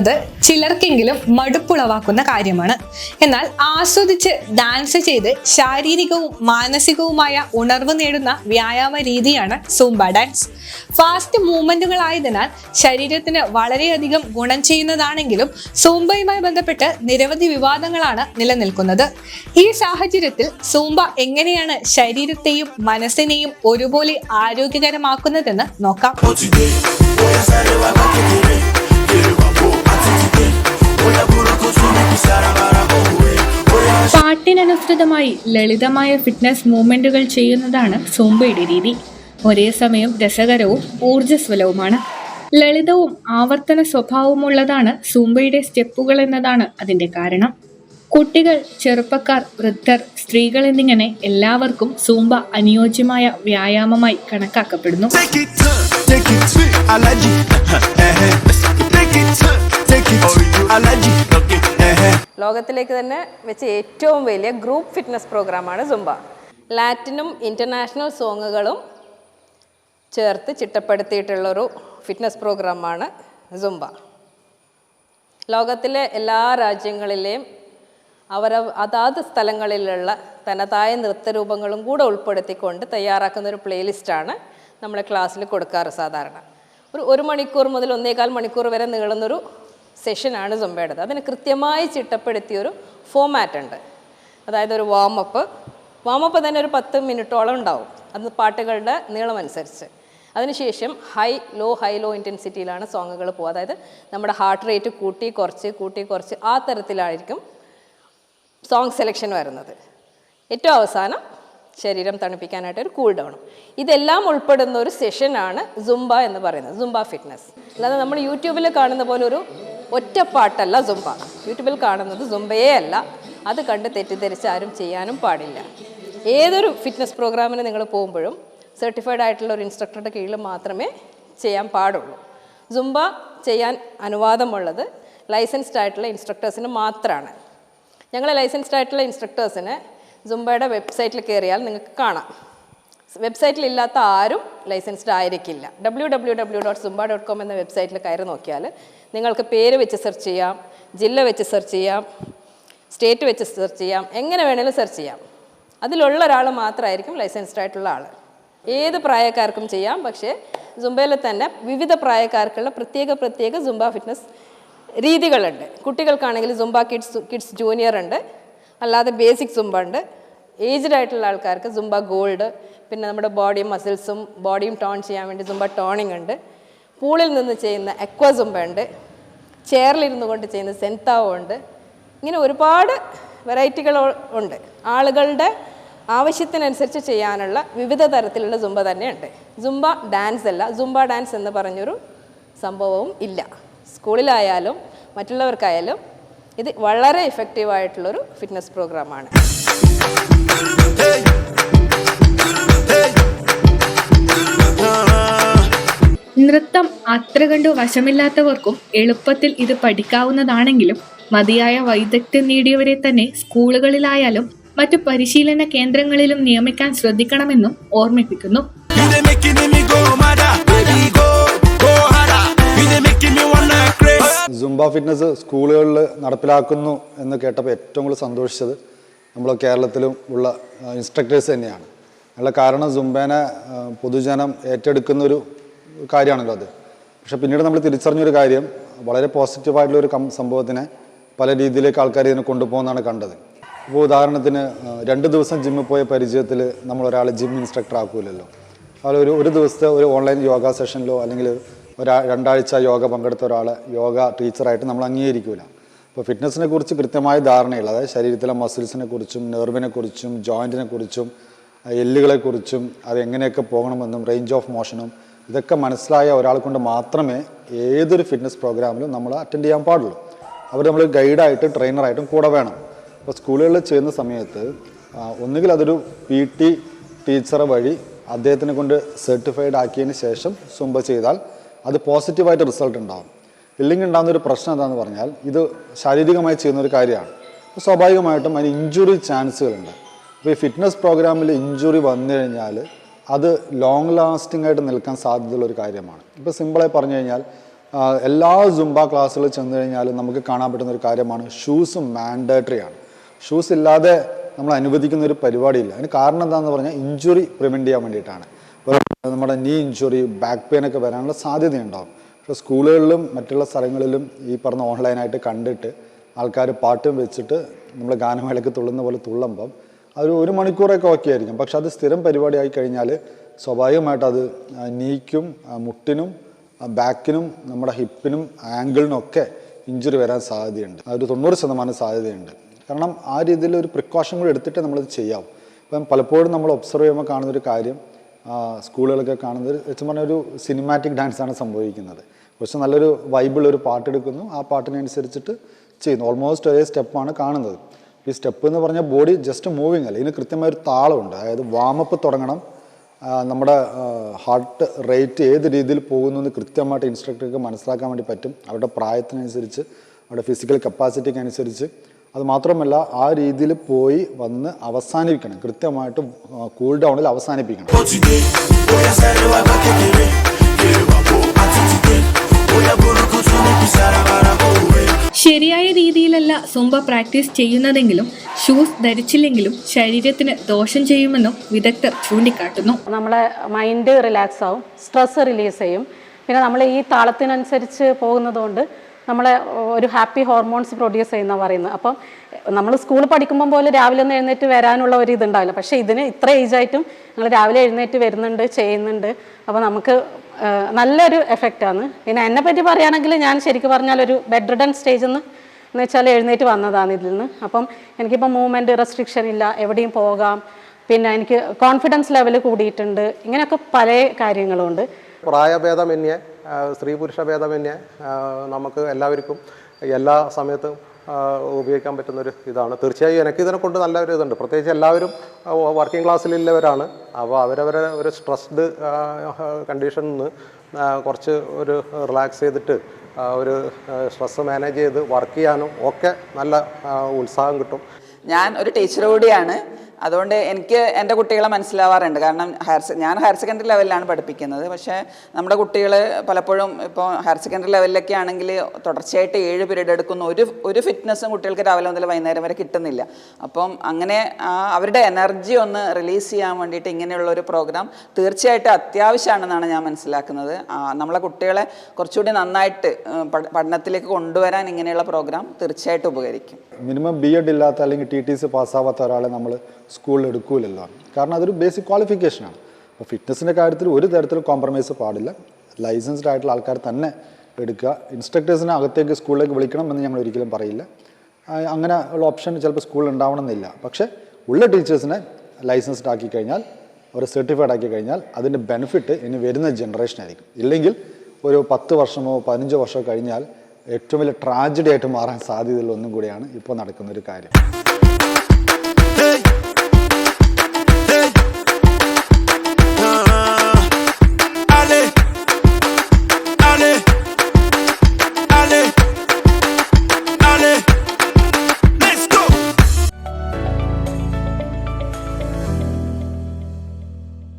എന്നത് ചിലർക്കെങ്കിലും മടുപ്പുളവാക്കുന്ന കാര്യമാണ്. എന്നാൽ ആസ്വദിച്ച് ഡാൻസ് ചെയ്ത് ശാരീരികവും മാനസികവുമായ ഉണർവ് നേടുന്ന വ്യായാമ രീതിയാണ് സൂംബ ഡാൻസ് ഫാസ്റ്റ് മൂവ്മെന്റുകളായതിനാൽ ശരീരത്തിന് വളരെയധികം ഗുണം ചെയ്യുന്നതാണെങ്കിലും സൂംബയുമായി ബന്ധപ്പെട്ട് നിരവധി വിവാദങ്ങളാണ് നിലനിൽക്കുന്നത്. ഈ സാഹചര്യത്തിൽ സൂംബ എങ്ങനെയാണ് ശരീരത്തെയും മനസ്സിനെയും ഒരുപോലെ ആരോഗ്യകരമാക്കുന്നതെന്ന് നോക്കാം. പാട്ടിനനുസൃതമായി ലളിതമായ ഫിറ്റ്നസ് മൂവ്മെന്റുകൾ ചെയ്യുന്നതാണ് സോംബയുടെ രീതി. ഒരേ സമയം രസകരവും ഊർജസ്വലവുമാണ്. ലളിതവും ആവർത്തന സ്വഭാവമുള്ളതാണ് സൂംബയുടെ സ്റ്റെപ്പുകൾ എന്നതാണ് അതിന്റെ കാരണം. കുട്ടികൾ ചെറുപ്പക്കാർ വൃദ്ധർ സ്ത്രീകൾ എന്നിങ്ങനെ എല്ലാവർക്കും സൂംബ അനുയോജ്യമായ വ്യായാമമായി കണക്കാക്കപ്പെടുന്നു. ലോകത്തിലേക്ക് തന്നെ വെച്ച് ഏറ്റവും വലിയ ഗ്രൂപ്പ് ഫിറ്റ്നസ് പ്രോഗ്രാമാണ് സുംബ ലാറ്റിനും ഇന്റർനാഷണൽ സോങ്ങുകളും ചേർത്ത് ചിട്ടപ്പെടുത്തിയിട്ടുള്ളൊരു ഫിറ്റ്നസ് പ്രോഗ്രാമാണ് സുംബ ലോകത്തിലെ എല്ലാ രാജ്യങ്ങളിലെയും അവര അതാത് സ്ഥലങ്ങളിലുള്ള തനതായ നൃത്തരൂപങ്ങളും കൂടെ ഉൾപ്പെടുത്തിക്കൊണ്ട് തയ്യാറാക്കുന്ന ഒരു പ്ലേലിസ്റ്റാണ് നമ്മുടെ ക്ലാസ്സിൽ കൊടുക്കാറ് സാധാരണ. ഒരു ഒരു മണിക്കൂർ മുതൽ ഒന്നേകാൽ മണിക്കൂർ വരെ നീളുന്നൊരു സെഷനാണ് സുംബയുടേത് അതിന് കൃത്യമായി ചിട്ടപ്പെടുത്തിയൊരു ഫോമാറ്റ് ഉണ്ട്. അതായത് ഒരു വാമപ്പ് വാമപ്പ് തന്നെ ഒരു പത്ത് മിനിറ്റോളം ഉണ്ടാവും. അത് പാട്ടുകളുടെ നീളമനുസരിച്ച്. അതിനുശേഷം ഹൈ ലോ ഹൈ ലോ ഇന്റൻസിറ്റിയിലാണ് സോങ്ങുകൾ പോകുക അതായത് നമ്മുടെ ഹാർട്ട് റേറ്റ് കൂട്ടി കുറച്ച് കൂട്ടി കുറച്ച് ആ തരത്തിലായിരിക്കും സോങ് സെലക്ഷൻ വരുന്നത്. ഏറ്റവും അവസാനം ശരീരം തണുപ്പിക്കാനായിട്ട് ഒരു കൂൾ ഡൗണും ഇതെല്ലാം ഉൾപ്പെടുന്ന ഒരു സെഷനാണ് സുംബ എന്ന് പറയുന്നത്. സുംബ ഫിറ്റ്നസ് അല്ലാതെ നമ്മൾ യൂട്യൂബിൽ കാണുന്ന പോലെ ഒരു ഒറ്റപ്പാട്ടല്ല സുംബ. യൂട്യൂബിൽ കാണുന്നത് സുംബയേ അല്ല. അത് കണ്ട് തെറ്റിദ്ധരിച്ച് ആരും ചെയ്യാനും പാടില്ല. ഏതൊരു ഫിറ്റ്നസ് പ്രോഗ്രാമിന് നിങ്ങൾ പോകുമ്പോഴും സർട്ടിഫൈഡ് ആയിട്ടുള്ള ഒരു ഇൻസ്ട്രക്ടറുടെ കീഴിൽ മാത്രമേ ചെയ്യാൻ പാടുള്ളൂ. സുംബ ചെയ്യാൻ അനുവാദമുള്ളത് ലൈസൻസ്ഡ് ആയിട്ടുള്ള ഇൻസ്ട്രക്ടേഴ്സിന് മാത്രമാണ് ഞങ്ങളെ ലൈസൻസ്ഡ് ആയിട്ടുള്ള ഇൻസ്ട്രക്ടേഴ്സിന് സുംബയുടെ വെബ്സൈറ്റിൽ കയറിയാൽ നിങ്ങൾക്ക് കാണാം. വെബ്സൈറ്റിൽ ഇല്ലാത്ത ആരും ലൈസൻസ്ഡ് ആയിരിക്കില്ല. W W W dot Zumba dot com എന്ന വെബ്സൈറ്റിൽ കയറി നോക്കിയാൽ നിങ്ങൾക്ക് പേര് വെച്ച് സെർച്ച് ചെയ്യാം ജില്ല വെച്ച് സെർച്ച് ചെയ്യാം സ്റ്റേറ്റ് വെച്ച് സെർച്ച് ചെയ്യാം എങ്ങനെ വേണേലും സെർച്ച് ചെയ്യാം. അതിലുള്ള ഒരാൾ മാത്രമായിരിക്കും ലൈസൻസ്ഡ് ആയിട്ടുള്ള ആൾ. ഏത് പ്രായക്കാർക്കും ചെയ്യാം പക്ഷേ സുംബയിൽ തന്നെ വിവിധ പ്രായക്കാർക്കുള്ള പ്രത്യേക പ്രത്യേക സുംബ ഫിറ്റ്നസ് രീതികളുണ്ട്. കുട്ടികൾക്കാണെങ്കിൽ സുംബ കിഡ്സ് കിഡ്സ് ജൂനിയർ ഉണ്ട്. അല്ലാതെ ബേസിക് സുംബ ഉണ്ട്. ഏജ്ഡ് ആയിട്ടുള്ള ആൾക്കാർക്ക് സുംബ ഗോൾഡ് പിന്നെ നമ്മുടെ ബോഡിയും മസിൽസും ബോഡിയും ടോൺ ചെയ്യാൻ വേണ്ടി സുംബ ടോണിംഗ് ഉണ്ട്. പൂളിൽ നിന്ന് ചെയ്യുന്ന എക്വ ഉണ്ട്. ചെയറിലിരുന്നു കൊണ്ട് ചെയ്യുന്ന സെൻതാവോ ഉണ്ട്. ഇങ്ങനെ ഒരുപാട് വെറൈറ്റികൾ ഉണ്ട്. ആളുകളുടെ ആവശ്യത്തിനനുസരിച്ച് ചെയ്യാനുള്ള വിവിധ തരത്തിലുള്ള സുംബ തന്നെയുണ്ട്. സുംബ ഡാൻസ് അല്ല സുംബ ഡാൻസ് എന്ന് പറഞ്ഞൊരു സംഭവവും ഇല്ല. സ്കൂളിലായാലും മറ്റുള്ളവർക്കായാലും ഇത് വളരെ ഇഫക്റ്റീവായിട്ടുള്ളൊരു ഫിറ്റ്നസ് പ്രോഗ്രാമാണ് അത്ര കണ്ടു വശമില്ലാത്തവർക്കും എളുപ്പത്തിൽ ഇത് പഠിക്കാവുന്നതാണെങ്കിലും മതിയായ വൈദഗ്ധ്യം നേടിയവരെ തന്നെ സ്കൂളുകളിലായാലും മറ്റു പരിശീലന കേന്ദ്രങ്ങളിലും നിയമിക്കാൻ ശ്രദ്ധിക്കണമെന്നും ഓർമ്മിപ്പിക്കുന്നു. സുംബ ഫിറ്റ്നസ് സ്കൂളുകളിൽ നടപ്പിലാക്കുന്നു എന്ന് കേട്ടപ്പോൾ ഏറ്റവും കൂടുതൽ സന്തോഷിച്ചത് നമ്മൾ കേരളത്തിലും ഉള്ള ഇൻസ്ട്രക്ടേഴ്സ് തന്നെയാണ്. അതിനുള്ള കാരണം സുംബേനെ പൊതുജനം ഏറ്റെടുക്കുന്നൊരു കാര്യമാണല്ലോ അത്. പക്ഷെ പിന്നീട് നമ്മൾ തിരിച്ചറിഞ്ഞൊരു കാര്യം വളരെ പോസിറ്റീവായിട്ടുള്ള ഒരു കം സംഭവത്തിനെ പല രീതിയിലേക്ക് ആൾക്കാർ ഇതിനെ കൊണ്ടുപോകുന്നതാണ് കണ്ടത്. ഇപ്പോൾ ഉദാഹരണത്തിന് രണ്ട് ദിവസം ജിമ്മിൽ പോയ പരിചയത്തിൽ നമ്മൾ ഒരാളെ ജിം ഇൻസ്ട്രക്ടർ ആക്കൂലല്ലോ. അതുപോലെ ഒരു ഒരു ദിവസത്തെ ഒരു ഓൺലൈൻ യോഗ സെഷനിലോ അല്ലെങ്കിൽ ഒരാ രണ്ടാഴ്ച യോഗ പങ്കെടുത്ത ഒരാളെ യോഗ ടീച്ചറായിട്ട് നമ്മൾ അംഗീകരിക്കില്ല അപ്പോൾ ഫിറ്റ്നസിനെ കുറിച്ച് കൃത്യമായ ധാരണയുള്ള അതായത് ശരീരത്തിലെ മസിൽസിനെ കുറിച്ചും നെർവിനെ കുറിച്ചും ജോയിന്റിനെ കുറിച്ചും എല്ലുകളെ കുറിച്ചും അത് എങ്ങനെയൊക്കെ പോകണമെന്നും റേഞ്ച് ഓഫ് മോഷനും ഇതൊക്കെ മനസ്സിലായ ഒരാൾ കൊണ്ട് മാത്രമേ ഏതൊരു ഫിറ്റ്നസ് പ്രോഗ്രാമിലും നമ്മൾ അറ്റൻഡ് ചെയ്യാൻ പാടുള്ളൂ. അവർ നമ്മൾ ഗൈഡായിട്ടും ട്രെയിനറായിട്ടും കൂടെ വേണം. അപ്പോൾ സ്കൂളുകളിൽ ചെയ്യുന്ന സമയത്ത് ഒന്നുകിൽ അതൊരു പി ടി ടീച്ചറെ വഴി അദ്ദേഹത്തിനെ കൊണ്ട് സർട്ടിഫൈഡ് ആക്കിയതിന് ശേഷം സുംബ ചെയ്താൽ അത് പോസിറ്റീവായിട്ട് റിസൾട്ട് ഉണ്ടാകും ഇല്ലെങ്കിൽ ഉണ്ടാകുന്ന ഒരു പ്രശ്നം എന്താണെന്ന് പറഞ്ഞാൽ ഇത് ശാരീരികമായി ചെയ്യുന്ന ഒരു കാര്യമാണ്. സ്വാഭാവികമായിട്ടും അതിന് ഇഞ്ചുറി ചാൻസുകളുണ്ട് അപ്പോൾ ഈ ഫിറ്റ്നസ് പ്രോഗ്രാമിൽ ഇഞ്ചുറി വന്നു കഴിഞ്ഞാൽ അത് ലോങ് ലാസ്റ്റിംഗ് ആയിട്ട് നിൽക്കാൻ സാധ്യതയുള്ള ഒരു കാര്യമാണ്. ഇപ്പോൾ സിമ്പിളായി പറഞ്ഞു കഴിഞ്ഞാൽ എല്ലാ സുംബ ക്ലാസ്സുകളിൽ ചെന്ന് കഴിഞ്ഞാൽ നമുക്ക് കാണാൻ പറ്റുന്ന ഒരു കാര്യമാണ് ഷൂസ് മാൻഡേറ്ററി ആണ്. ഷൂസ് ഇല്ലാതെ നമ്മൾ അനുവദിക്കുന്ന ഒരു പരിപാടിയില്ല. അതിന് കാരണം എന്താണെന്ന് പറഞ്ഞാൽ ഇഞ്ചുറി പ്രിവെന്റ് ചെയ്യാൻ വേണ്ടിയിട്ടാണ്. നമ്മുടെ നീ ഇഞ്ചുറി ബാക്ക് പെയിൻ ഒക്കെ വരാനുള്ള സാധ്യതയുണ്ടാകും പക്ഷേ സ്കൂളുകളിലും മറ്റുള്ള സ്ഥലങ്ങളിലും ഈ പറഞ്ഞ ഓൺലൈനായിട്ട് കണ്ടിട്ട് ആൾക്കാർ പാട്ടും വെച്ചിട്ട് നമ്മൾ ഗാനമേളയ്ക്ക് തുള്ളുന്ന പോലെ തുള്ളുമ്പം അതൊരു ഒരു മണിക്കൂറൊക്കെ ഓക്കെ ആയിരിക്കും പക്ഷെ അത് സ്ഥിരം പരിപാടിയായി കഴിഞ്ഞാൽ സ്വാഭാവികമായിട്ട് അത് നീക്കും മുട്ടിനും ബാക്കിനും നമ്മുടെ ഹിപ്പിനും ആംഗിളിനും ഒക്കെ ഇഞ്ചുറി വരാൻ സാധ്യതയുണ്ട്. അതൊരു ഒരു തൊണ്ണൂറ് ശതമാനം സാധ്യതയുണ്ട്. കാരണം ആ രീതിയിൽ ഒരു പ്രിക്കോഷൻ കൂടി എടുത്തിട്ട് നമ്മളത് ചെയ്യാം ഇപ്പം പലപ്പോഴും നമ്മൾ ഒബ്സർവ് ചെയ്യുമ്പോൾ കാണുന്നൊരു കാര്യം സ്കൂളുകളൊക്കെ കാണുന്നത് വെച്ച് പറഞ്ഞാൽ ഒരു സിനിമാറ്റിക് ഡാൻസാണ് സംഭവിക്കുന്നത്. കുറച്ച് നല്ലൊരു വൈബിൾ ഒരു പാട്ടെടുക്കുന്നു. ആ പാട്ടിനനുസരിച്ചിട്ട് ചെയ്യുന്നു. ഓൾമോസ്റ്റ് ഒരേ സ്റ്റെപ്പാണ് കാണുന്നത്. ഈ സ്റ്റെപ്പ് എന്ന് പറഞ്ഞാൽ ബോഡി ജസ്റ്റ് മൂവിങ് അല്ല? ഇതിന് കൃത്യമായ ഒരു താളമുണ്ട്. അതായത് വാമപ്പ് തുടങ്ങണം. നമ്മുടെ ഹാർട്ട് റേറ്റ് ഏത് രീതിയിൽ പോകുന്നു എന്ന് കൃത്യമായിട്ട് ഇൻസ്ട്രക്ടർക്ക് മനസ്സിലാക്കാൻ വേണ്ടി പറ്റും. അവരുടെ പ്രായത്തിനനുസരിച്ച് അവരുടെ ഫിസിക്കൽ കപ്പാസിറ്റിക്ക് അനുസരിച്ച്. അത് മാത്രമല്ല ആ രീതിയിൽ പോയി വന്ന് അവസാനിപ്പിക്കണം. കൃത്യമായിട്ട് കൂൾ ഡൗണിൽ അവസാനിപ്പിക്കണം. ശരിയായ രീതിയിലല്ല സുംബ പ്രാക്ടീസ് ചെയ്യുന്നതെങ്കിലും ഷൂസ് ധരിച്ചില്ലെങ്കിലും ശരീരത്തിന് ദോഷം ചെയ്യുമെന്നും വിദഗ്ധർ ചൂണ്ടിക്കാട്ടുന്നു. നമ്മളെ മൈൻഡ് റിലാക്സ് ആവും സ്ട്രെസ് റിലീസ് ചെയ്യും. പിന്നെ നമ്മൾ ഈ താളത്തിനനുസരിച്ച് പോകുന്നതുകൊണ്ട് നമ്മളെ ഒരു ഹാപ്പി ഹോർമോൺസ് പ്രൊഡ്യൂസ് ചെയ്യുന്ന പറയുന്നത്. അപ്പം നമ്മൾ സ്കൂളിൽ പഠിക്കുമ്പോൾ പോലെ രാവിലെ ഒന്ന് എഴുന്നേറ്റ് വരാനുള്ള ഒരു ഇതുണ്ടാവില്ല. പക്ഷേ ഇതിന് ഇത്ര ഏജ് ആയിട്ടും ഞങ്ങൾ രാവിലെ എഴുന്നേറ്റ് വരുന്നുണ്ട് ചെയ്യുന്നുണ്ട്. അപ്പോൾ നമുക്ക് നല്ലൊരു എഫക്റ്റാണ് പിന്നെ എന്നെ പറ്റി പറയുകയാണെങ്കിൽ ഞാൻ ശരിക്കും പറഞ്ഞാൽ ഒരു ബെഡ് റിഡൻ സ്റ്റേജിൽ നിന്ന് എന്ന് വെച്ചാൽ എഴുന്നേറ്റ് വന്നതാണ് ഇതിൽ നിന്ന്. അപ്പം എനിക്കിപ്പോൾ മൂവ്മെന്റ് റെസ്ട്രിക്ഷൻ ഇല്ല എവിടെയും പോകാം. പിന്നെ എനിക്ക് കോൺഫിഡൻസ് ലെവൽ കൂടിയിട്ടുണ്ട്. ഇങ്ങനെയൊക്കെ പല കാര്യങ്ങളുണ്ട്. പ്രായഭേദമന്യേ സ്ത്രീ പുരുഷ ഭേദമന്യേ നമുക്ക് എല്ലാവർക്കും എല്ലാ സമയത്തും ഉപയോഗിക്കാൻ പറ്റുന്നൊരു ഇതാണ്. തീർച്ചയായും എനിക്ക് ഇതിനെ കൊണ്ട് നല്ല ഒരു ഇതുണ്ട്. പ്രത്യേകിച്ച് എല്ലാവരും വർക്കിംഗ് ക്ലാസ്സിലുള്ളവരാണ് അപ്പോൾ അവരവരെ ഒരു സ്ട്രെസ്ഡ് കണ്ടീഷനിൽ നിന്ന് കുറച്ച് ഒരു റിലാക്സ് ചെയ്തിട്ട് ഒരു സ്ട്രെസ് മാനേജ് ചെയ്ത് വർക്ക് ചെയ്യാനും ഒക്കെ നല്ല ഉത്സാഹം കിട്ടും. ഞാൻ ഒരു ടീച്ചർ കൂടിയാണ്. അതുകൊണ്ട് എനിക്ക് എന്റെ കുട്ടികളെ മനസ്സിലാവാറുണ്ട്. കാരണം ഹയർ ഞാൻ ഹയർ സെക്കൻഡറി ലെവലിലാണ് പഠിപ്പിക്കുന്നത്. പക്ഷേ നമ്മുടെ കുട്ടികൾ പലപ്പോഴും ഇപ്പോൾ ഹയർ സെക്കൻഡറി ലെവലിലൊക്കെ ആണെങ്കിൽ തുടർച്ചയായിട്ട് ഏഴ് പീരീഡ് എടുക്കുന്ന ഒരു ഒരു ഫിറ്റ്നസ്സും കുട്ടികൾക്ക് രാവിലെ മുതൽ വൈകുന്നേരം വരെ കിട്ടുന്നില്ല. അപ്പം അങ്ങനെ അവരുടെ എനർജി ഒന്ന് റിലീസ് ചെയ്യാൻ വേണ്ടിയിട്ട് ഇങ്ങനെയുള്ള ഒരു പ്രോഗ്രാം തീർച്ചയായിട്ടും അത്യാവശ്യമാണെന്നാണ് ഞാൻ മനസ്സിലാക്കുന്നത്. നമ്മളെ കുട്ടികളെ കുറച്ചുകൂടി നന്നായിട്ട് പഠനത്തിലേക്ക് കൊണ്ടുവരാൻ ഇങ്ങനെയുള്ള പ്രോഗ്രാം തീർച്ചയായിട്ടും ഉപകരിക്കും. മിനിമം ബി എഡ് ഇല്ലാത്ത അല്ലെങ്കിൽ ടി ടി സി പാസ്സാവാത്ത ഒരാളെ നമ്മൾ സ്കൂളിൽ എടുക്കൂലല്ലോ. കാരണം അതൊരു ബേസിക് ക്വാളിഫിക്കേഷനാണ് അപ്പോൾ ഫിറ്റ്നസിന്റെ കാര്യത്തിൽ ഒരു തരത്തിലും കോംപ്രമൈസ് പാടില്ല. ലൈസൻസ്ഡ് ആയിട്ടുള്ള ആൾക്കാർ തന്നെ എടുക്കുക. ഇൻസ്ട്രക്ടേഴ്സിനെ അകത്തേക്ക് സ്കൂളിലേക്ക് വിളിക്കണം എന്ന് ഞങ്ങൾ ഒരിക്കലും പറയില്ല. അങ്ങനെ ഉള്ള ഓപ്ഷൻ ചിലപ്പോൾ സ്കൂളിൽ ഉണ്ടാവണമെന്നില്ല. പക്ഷേ ഉള്ള ടീച്ചേഴ്സിനെ ലൈസൻസ്ഡ് ആക്കി കഴിഞ്ഞാൽ ഒരു സർട്ടിഫൈഡ് ആക്കി കഴിഞ്ഞാൽ അതിന്റെ ബെനിഫിറ്റ് ഇനി വരുന്ന ജനറേഷൻ ആയിരിക്കും. ഇല്ലെങ്കിൽ ഒരു പത്ത് വർഷമോ പതിനഞ്ചോ വർഷമോ കഴിഞ്ഞാൽ ഏറ്റവും വലിയ ട്രാജഡി ആയിട്ട് മാറാൻ സാധ്യതയുള്ള ഒന്നും കൂടിയാണ് ഇപ്പോൾ നടക്കുന്ന ഒരു കാര്യം.